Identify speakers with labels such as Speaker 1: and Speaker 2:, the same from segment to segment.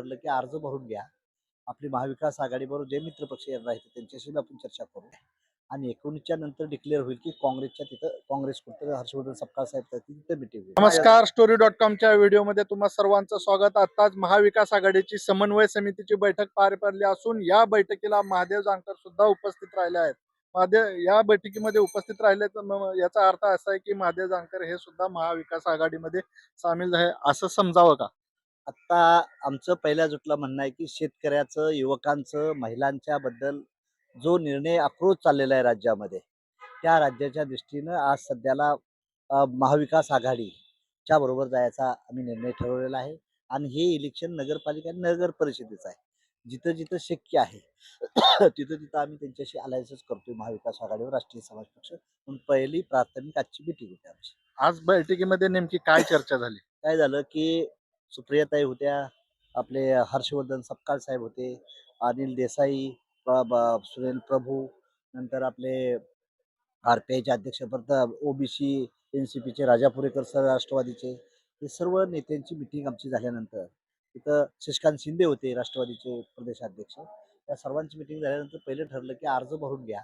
Speaker 1: ठरलं की अर्ज भरून घ्या. आपली महाविकास आघाडीबरोबर जे मित्रपक्ष येणार आहेत त्यांच्याशी आपण चर्चा करू. आणि एकोणीसच्या नंतर डिक्लेअर होईल की काँग्रेसच्या तिथं काँग्रेस कुठं हर्षवर्धन सपकाळ साहेब तिथं मिटिंग होईल.
Speaker 2: नमस्कार स्टोरी डॉट कॉमच्या व्हिडिओमध्ये तुम्हा सर्वांचं स्वागत. आताच महाविकास आघाडीची समन्वय समितीची बैठक पार पडली असून या बैठकीला महादेव जानकर सुद्धा उपस्थित राहिले आहेत. महादेव या बैठकीमध्ये उपस्थित राहिले तर मग याचा अर्थ असा आहे की महादेव जानकर हे सुद्धा महाविकास आघाडीमध्ये सामील आहे असं समजावं का?
Speaker 1: आता आमचं पहिल्या जुटला म्हणणं आहे की शेतकऱ्याचं युवकांचं महिलांच्या बद्दल जो निर्णय अक्रोध चाललेला आहे राज्यामध्ये त्या राज्याच्या दृष्टीनं आज सध्याला महाविकास आघाडीच्या बरोबर जायचा आम्ही निर्णय ठरवलेला आहे आणि हे इलेक्शन नगरपालिका आणि नगर परिषदेचं आहे. जिथं जिथं शक्य आहे तिथं तिथं आम्ही त्यांच्याशी अलायन्सेस करतोय महाविकास आघाडीवर राष्ट्रीय समाज पक्ष. म्हणून पहिली प्राथमिक आजची मिटिंग होती आमची.
Speaker 2: आज बैठकीमध्ये नेमकी काय चर्चा झाली?
Speaker 1: काय झालं की सुप्रियाताई होत्या आपले हर्षवर्धन सपकाळ साहेब होते अनिल देसाई प्र- सुनील प्रभू नंतर आपले आर पी आयचे अध्यक्षपद ओबीसी एन सी पीचे राजापुरेकर सर राष्ट्रवादीचे हे सर्व नेत्यांची मिटिंग आमची झाल्यानंतर तिथं शशिकांत शिंदे होते राष्ट्रवादीचे प्रदेशाध्यक्ष या सर्वांची मिटिंग झाल्यानंतर पहिले ठरलं की अर्ज भरून घ्या.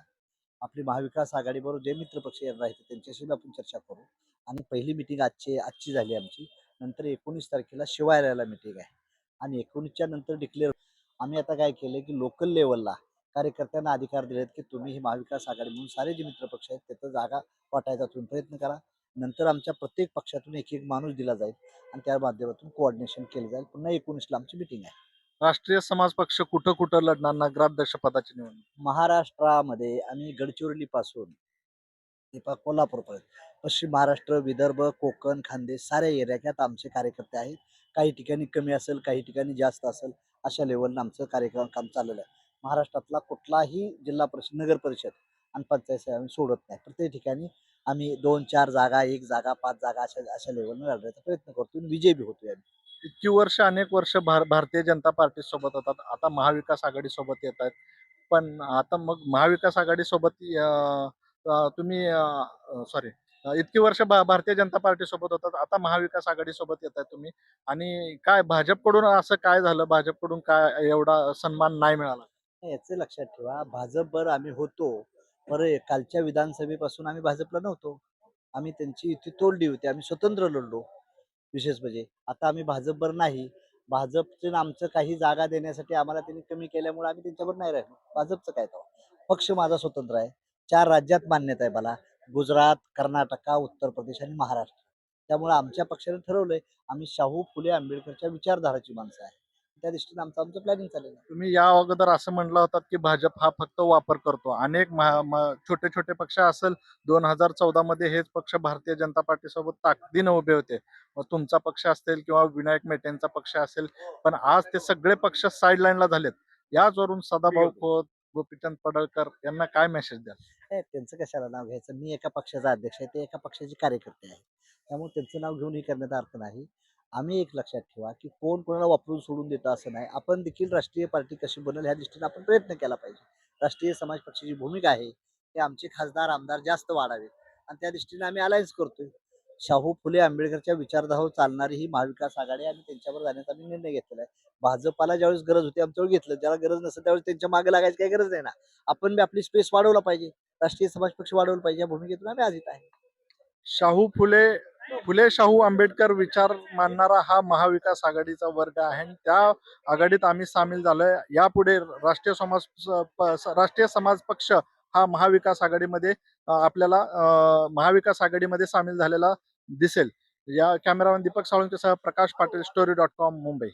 Speaker 1: आपली महाविकास आघाडीबरोबर जे मित्रपक्ष येणार आहेत त्यांच्याशी आपण चर्चा करू. आणि पहिली मिटिंग आजची आजची झाली आमची. नंतर एकोणीस तारखेला शिवायला मिटिंग आहे. आणि एकोणीसच्या नंतर डिक्लेअर आम्ही आता काय केलं की लोकल लेवलला कार्यकर्त्यांना अधिकार दिलेत की तुम्ही ही महाविकास आघाडी म्हणून सारे जे मित्र पक्ष आहेत तिथं जागा वाटायचा तुम्ही प्रयत्न करा. नंतर आमच्या प्रत्येक पक्षातून एक एक माणूस दिला जाईल आणि त्या माध्यमातून कोऑर्डिनेशन केलं जाईल. पुन्हा एकोणीसला आमची मिटिंग आहे.
Speaker 2: राष्ट्रीय समाज पक्ष कुठं कुठं लढणार? नगराध्यक्ष पदाची निवडणूक.
Speaker 1: महाराष्ट्रामध्ये आम्ही गडचिरोलीपासून कोल्हापूरपर्यंत पश्चिम महाराष्ट्र विदर्भ कोकण खानदेश साऱ्या एरियात आमचे कार्यकर्ते आहेत. काही ठिकाणी कमी असेल काही ठिकाणी जास्त असेल अशा लेवलनं आमचं कार्यक्रम काम चाललेलं आहे. महाराष्ट्रातला कुठलाही जिल्हा परिषद नगर परिषद आणि पंचायत आम्ही सोडत नाही. प्रत्येक ठिकाणी आम्ही दोन चार जागा एक जागा पाच जागा अशा अशा लेवलनं लढण्याचा प्रयत्न करतो आणि विजयी बी होतोय आम्ही.
Speaker 2: इतकी वर्ष अनेक वर्ष भार भारतीय जनता पार्टी सोबत होतात. आता महाविकास आघाडी सोबत येत आहेत. पण आता मग महाविकास आघाडी सोबत तुम्ही सॉरी इतकी वर्ष भारतीय जनता पार्टी सोबत होतात. आता महाविकास आघाडी सोबत येत आहे तुम्ही. आणि काय भाजपकडून असं काय झालं? भाजपकडून काय एवढा सन्मान नाही मिळाला?
Speaker 1: याचे लक्षात ठेवा. भाजपवर आम्ही होतो. बरं कालच्या विधानसभेपासून आम्ही भाजपला नव्हतो. आम्ही त्यांची युती तोडली होती. आम्ही स्वतंत्र लढलो. विशेष म्हणजे आता आम्ही भाजपवर नाही. भाजपचे आमचं काही जागा देण्यासाठी आम्हाला त्यांनी कमी केल्यामुळे आम्ही त्यांच्यावर नाही राहिलो. भाजपचं काय तो पक्ष माझा स्वतंत्र आहे. चार राज्यात मान्यता आहे मला. गुजरात कर्नाटका उत्तर प्रदेश आणि महाराष्ट्र. त्यामुळे आमच्या पक्षाने ठरवलंय आम्ही शाहू फुले आंबेडकरच्या विचारधाराची माणसं आहे. त्या दृष्टीने आमचं आमचं प्लॅनिंग चालेल
Speaker 2: तुम्ही या अगोदर असं म्हणलं होतात की भाजप हा फक्त वापर करतो. अनेक छोटे छोटे पक्ष असेल दोन हजार चौदा मध्ये हेच पक्ष भारतीय जनता पार्टी सोबत ताकदीनं उभे होते. मग तुमचा पक्ष असेल किंवा विनायक मेटेंचा पक्ष असेल पण आज ते सगळे पक्ष साईडलाईनला झालेत. याचवरून सदाभाऊ खोत गोपीचंद पडळकर यांना काय मेसेज द्या
Speaker 1: काय त्यांचं कशाला नाव घ्यायचं? मी एका पक्षाचा अध्यक्ष आहे ते एका पक्षाचे कार्यकर्ते आहे त्यामुळे त्यांचं नाव घेऊन हे करण्याचा अर्थ नाही. आम्ही एक लक्षात ठेवा की कोण कोणाला वापरून सोडून देतं असं नाही. आपण देखील राष्ट्रीय पार्टी कशी बनेल ह्या दृष्टीने आपण प्रयत्न केला पाहिजे. राष्ट्रीय समाज पक्षाची भूमिका आहे की आमचे खासदार आमदार जास्त वाढावेत. आणि त्या दृष्टीने आम्ही अलायन्स करतोय. शाहू फुले आंबेडकरच्या विचारधाव चालणारी ही महाविकास आघाडी आणि त्यांच्यावर जाण्याचा आम्ही निर्णय घेतलेला आहे. भाजपाला ज्यावेळेस गरज होती आमच्यावर घेतलं ज्याला गरज नसेल त्यावेळेस त्यांच्या मागे लागायची काही गरज नाही ना. आपण बी आपली स्पेस वाढवला पाहिजे. राष्ट्रीय समाज पक्ष वाढवला पाहिजे या भूमिकेतून आम्ही आजित आहे.
Speaker 2: शाहू फुले फुले शाहू आंबेडकर विचार मानणारा हा महाविकास आघाडीचा वर्ग आहे आणि त्या आघाडीत आम्ही सामील झालोय. यापुढे राष्ट्रीय समाज राष्ट्रीय समाज पक्ष हा महाविकास आघाडीमध्ये आपल्याला महाविकास आघाडीमध्ये सामील झालेला दिसेल. या cameraman Deepak साळुंकेसह Prakash Patil story dot com Mumbai.